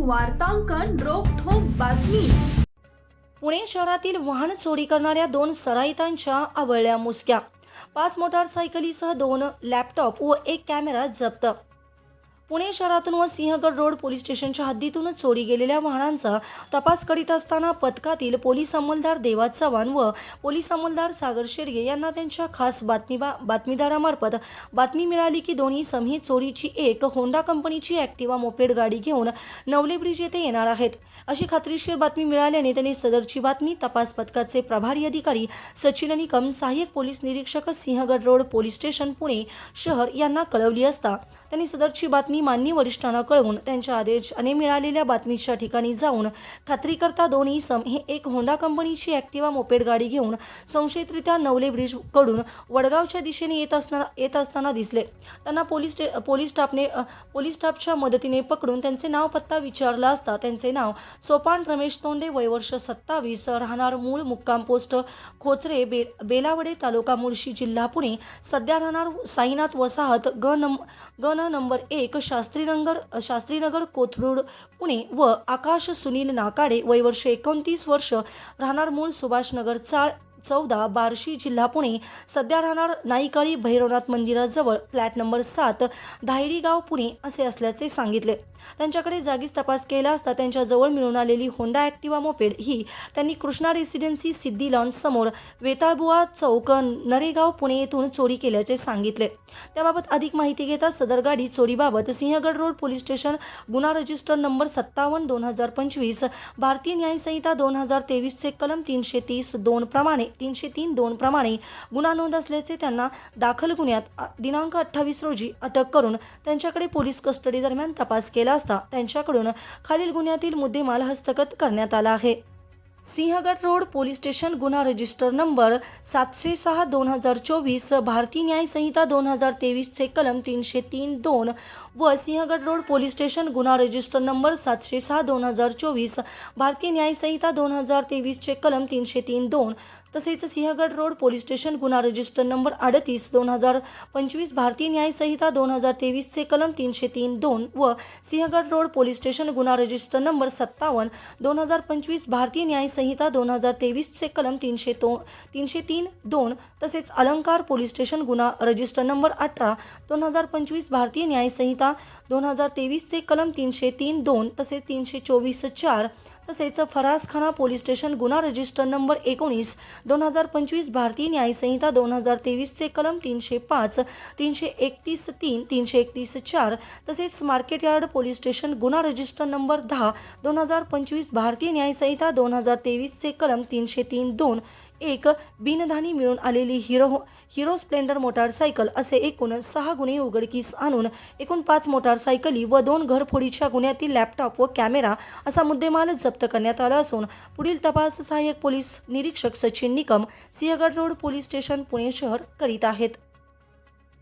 वार्तांकन रोखोक बातमी. पुणे शहरातील वाहन चोरी करणाऱ्या दोन सराईतांच्या आवळल्या मुसक्या. पाच मोटारसायकलीसह दोन लॅपटॉप व एक कॅमेरा जप्त पुणे शहरातून व सिंहगड रोड पोलीस स्टेशनच्या हद्दीतून चोरी गेलेल्या वाहनांचा तपास करीत असताना पथकातील पोलीस अंमलदार देवा चव्हाण व पोलीस अंमलदार सागर शेडगे यांना त्यांच्या खास बातमी बातमीदारामार्फत बातमी मिळाली की दोन्ही समही चोरीची एक होंडा कंपनीची ॲक्टिवा मोपेड गाडी घेऊन नवले ब्रिज येथे येणार आहेत. अशी खात्रीशीर बातमी मिळाल्याने त्यांनी सदरची बातमी तपास पथकाचे प्रभारी अधिकारी सचिन निकम सहाय्यक पोलीस निरीक्षक Sinhagad road police station Pune शहर यांना कळवली असता त्यांनी सदरची बातमी मान्य वरिष्ठांना कळवून त्यांच्या आदेशाने मिळालेल्या बातमीच्या ठिकाणी जाऊन खात्रीकरता दोन इसम हे एक होंडा कंपनीची ॲक्टिवा मोपेड गाडी घेऊन संशयितरित्या नवले ब्रिजकडून वडगावच्या दिशेने येत असताना येत असताना दिसले. त्यांना पोलीस स्टे पोलीस स्टाफने पोलीस स्टाफच्या मदतीने पकडून त्यांचे नाव पत्ता विचारला असता त्यांचे नाव सोपान रमेश तोंडे वयवर्ष सत्तावीस राहणार मूळ मुक्काम पोस्ट खोचरे बे बेलावडे तालुका मुळशी जिल्हा पुणे. सध्या राहणार साईनाथ वसाहत ग नम ग न नंबर एक शास्त्रीनगर शास्त्रीनगर कोथरूड पुणे व आकाश सुनील नाकाडे वयवर्ष एकोणतीस वर्ष राहणार मूळ सुभाषनगर चाळ चौदा बार्शी जिल्हा पुणे. सध्या राहणार नाईकाळी भैरवनाथ मंदिराजवळ फ्लॅट नंबर सात धायडीगाव पुणे असे असल्याचे सांगितले. त्यांच्याकडे जागीच तपास केला असता त्यांच्याजवळ मिळून आलेली होंडा ॲक्टिवा मोपेड ही त्यांनी कृष्णा रेसिडेन्सी सिद्धी लॉन समोर वेताळबुवा चौक नरेगाव पुणे येथून चोरी केल्याचे सांगितले. त्याबाबत अधिक माहिती घेता सदर गाडी चोरीबाबत सिंहगड रोड पोलीस स्टेशन गुन्हा रजिस्टर नंबर सत्तावन्न दोन हजार पंचवीस भारतीय न्यायसंहिता दोन हजार तेवीसचे कलम तीनशे तीस दोन प्रमाणे तीनशे तीन दोन प्रमाणे गुन्हा नोंद असल्याचे त्यांना दाखल गुन्ह्यात दिनांक अठ्ठावीस रोजी अटक करून त्यांच्याकडे पोलीस कस्टडी दरम्यान तपास केला असता त्यांच्याकडून खालील गुन्ह्यातील मुद्देमाल हस्तगत करण्यात आला आहे. सिंहगड रोड पोलीस स्टेशन गुन्हा रजिस्टर नंबर सातशे सहा दोन हजार चोवीस भारतीय न्याय संहिता दोन हजार तेवीसचे कलम तीनशे तीन दोन व सिंहगड रोड पोलीस स्टेशन गुन्हा रजिस्टर नंबर सातशे सहा दोन हजार चोवीस भारतीय न्याय संहिता दोन हजार तेवीसचे कलम तीनशे तीन दोन. तसेच सिंहगड रोड पोलीस स्टेशन गुन्हा रजिस्टर नंबर अडतीस दोन हजार पंचवीस भारतीय न्याय संहिता दोन हजार तेवीसचे कलम तीनशे तीन दोन व सिंहगड रोड पोलीस स्टेशन गुन्हा रजिस्टर नंबर सत्तावन्न दोन हजार पंचवीस भारतीय न्याय संहिता दोन हजार तेवीसचे कलम तीनशे तो तीनशे तीन दोन तसेच अलंकार पोलीस स्टेशन गुन्हा रजिस्टर नंबर अठरा दोन हजार पंचवीस भारतीय न्यायसंहिता दोन हजार तेवीसचे कलम तीनशे तीन दोन तसेच तीनशे चोवीस चार तसेच फरासखाना पोलीस स्टेशन गुन्हा रजिस्टर नंबर एकोणीस दोन हजार पंचवीस भारतीय न्यायसंहिता दोन हजार तेवीसचे कलम तीनशे पाच तीनशे एकतीस तीन तीनशे एकतीस चार तसेच मार्केट यार्ड पोलीस स्टेशन गुन्हा रजिस्टर नंबर दहा दोन हजार पंचवीस भारतीय न्यायसंहिता दोन हजार तेवीसचे कलम तीनशे तीन दोन एक बिनधानी मिळून आलेली हिरो हिरो स्प्लेंडर मोटारसायकल असे एकूण सहा गुन्हे उघडकीस आणून एकूण पाच मोटारसायकली व दोन घरफोडीच्या गुन्ह्यातील लॅपटॉप व कॅमेरा असा मुद्देमाल जप्त करण्यात आला असून पुढील तपास सहाय्यक पोलीस निरीक्षक Sachin Nikam Sinhagad road police station Pune शहर करीत आहेत.